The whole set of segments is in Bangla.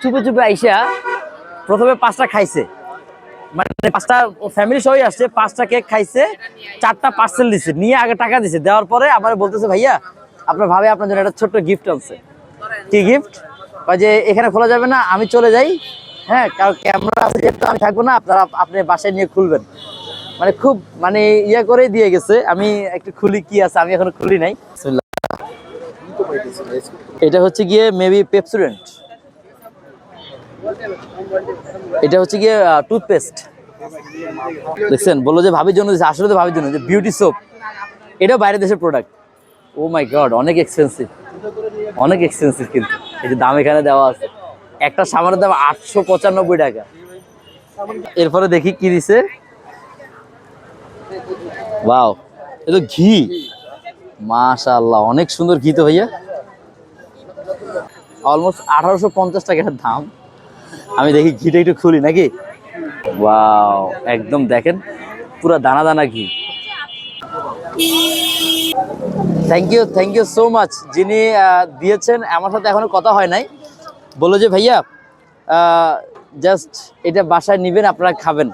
চুপে চুপে আইসা প্রথমে পাঁচটা খাইছে। মানে পাঁচটা ফ্যামিলি সবাই আসছে, পাঁচটা কেক খাইছে, চারটা পার্সেল দিছে, নিয়ে আগে টাকা দিছে। দেওয়ার পরে আমার বলতেছে, ভাইয়া, আপনার ভাবে আপনার জন্য একটা ছোট্ট গিফট আনছে। কি গিফট যে, এখানে খোলা যাবে না, আমি চলে যাই। হ্যাঁ কারণ ক্যামেরা আছে, যেহেতু আমি থাকব না, আপনারা, আপনি বাসায় নিয়ে খুলবেন। মানে খুব মানে ইয়ে করে দিয়ে গেছে। আমি একটু খুলি কি আছে, আমি এখনও খুলি নাই। এটা হচ্ছে গিয়ে মেবি পেপসুডেন্ট এটা হচ্ছে গিয়ে টুথপেস্ট দেখছেন, বলল যে ভাবির জন্য, আসলে তো ভাবির জন্য, যে বিউটি সোপ এটাও বাইরের দেশের প্রোডাক্ট ও মাই গড অনেক এক্সপেন্সিভ অনেক এক্সপেন্সিভ কিন্তু। এই যে দাম এখানে দেওয়া আছে। একটা সামানের দাম আটশো পঁচানব্বই টাকা। এরপরে দেখি কি দিছে। ওয়াও এ তো ঘি। মাশাআল্লাহ, অনেক সুন্দর ঘি তো ভাইয়া। অলমোস্ট আঠারোশো পঞ্চাশ টাকা দাম। আমি দেখি ঘিটা একটু খুলি নাকি? ওয়াও, একদম দেখেন, পুরো দানা দানা ঘি। Thank you thank you so much যিনি দিয়েছেন, আমার সাথে এখনও কথা হয় নাই। বলল যে, ভাইয়া জাস্ট এটা বাসায় নিবেন, আপনারা খাবেন।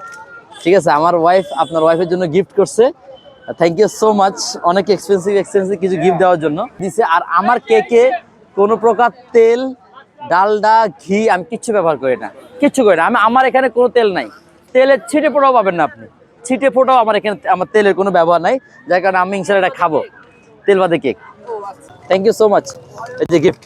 ঠিক আছে, আমার ওয়াইফ আপনার ওয়াইফের জন্য গিফট করছে। থ্যাংক ইউ সো মাচ অনেক এক্সপেন্সিভ এক্সপেন্সিভ কিছু গিফট দেওয়ার জন্য। দিছে, আর আমার কেকে কোনো প্রকার তেল ডালডা ঘি আমি কিচ্ছু ব্যবহার করি না। কিচ্ছু করি না। আমি আমার এখানে কোনো তেল নাই। তেলের ছিটে ফোটাও পাবেন না আপনি। ছিটে ফোটাও আমার এখানে আমার তেলের কোনো ব্যবহার নাই। যার কারণে আমি ইনশাল্লাহ এটা খাব। তেল বাদে cake thank you so much এই যে গিফট